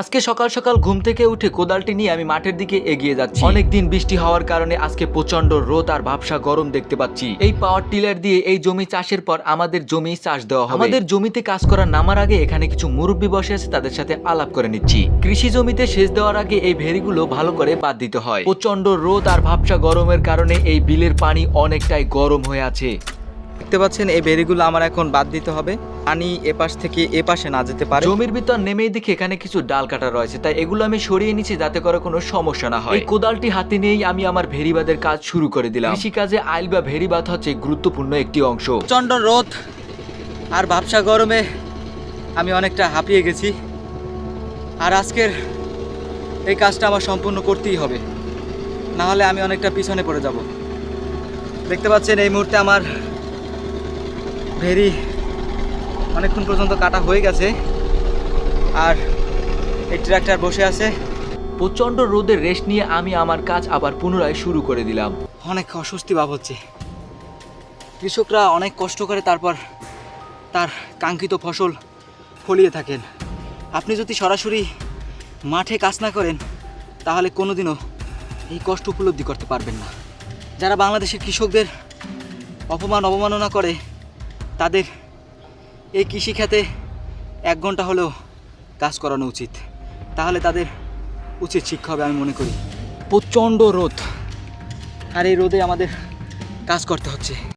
আজকে সকাল সকাল ঘুম থেকে উঠে কোদালটি নিয়ে আমি মাঠের দিকে এগিয়ে যাচ্ছি। অনেকদিন বৃষ্টি হওয়ার কারণে আজকে প্রচণ্ড রোদ আর ভাবসা গরম দেখতে পাচ্ছি। এই পাওয়ার টিলার দিয়ে এই জমি চাষের পর আমাদের জমি চাষ দেওয়া হবে। আমাদের জমিতে কাজ করা নামার আগে এখানে কিছু মুরব্বী বসে আছে, তাদের সাথে আলাপ করে নিচ্ছি। কৃষি জমিতে সেচ দেওয়ার আগে এই ভেরিগুলো ভালো করে বাদ দিতে হয়। প্রচণ্ড রোদ আর ভাবসা গরমের কারণে এই বিলের পানি অনেকটাই গরম হয়ে আছে। দেখতে পাচ্ছেন এই বেরিগুলো আমার এখন বাদ দিতে হবে। পানি এপাশ থেকে এ পাশে না যেতে পারে। জমির ভিতর নেমেই দেখি এখানে কিছু ডাল কাটা রয়েছে। তাই এগুলো আমি সরিয়ে নিচ্ছি যাতে করে কোনো সমস্যা না হয়। এই কোদালটি হাতে নিয়েই আমি আমার ভেরিবাদের কাজ শুরু করে দিলাম। কৃষিকাজে আইল বা ভেরিবাদ হচ্ছে গুরুত্বপূর্ণ একটি অংশ। প্রচণ্ড রোদ আর ভাবসা গরমে আমি অনেকটা হাঁপিয়ে গেছি। আর আজকের এই কাজটা আমার সম্পূর্ণ করতেই হবে। না হলে আমি অনেকটা পিছনে পড়ে যাব। দেখতে পাচ্ছেন এই মুহূর্তে আমার ভেরি অনেকক্ষণ পর্যন্ত কাটা হয়ে গেছে। আর এই ট্রাক্টর বসে আছে। প্রচণ্ড রোদের রেস্ট নিয়ে আমি আমার কাজ আবার পুনরায় শুরু করে দিলাম। অনেক অস্বস্তি ভাব হচ্ছে। কৃষকরা অনেক কষ্ট করে তারপর তার কাঙ্ক্ষিত ফসল ফলিয়ে থাকেন। আপনি যদি সরাসরি মাঠে কাজ না করেন তাহলে কোনোদিনও এই কষ্ট উপলব্ধি করতে পারবেন না। যারা বাংলাদেশের কৃষকদের অপমান অবমাননা করে তাদের এই কৃষিখাতে এক ঘণ্টা হলেও কাজ করানো উচিত। তাহলে তাদের উচিত শিক্ষা হবে আমি মনে করি। প্রচণ্ড রোদ। আর এই রোদে আমাদের কাজ করতে হচ্ছে।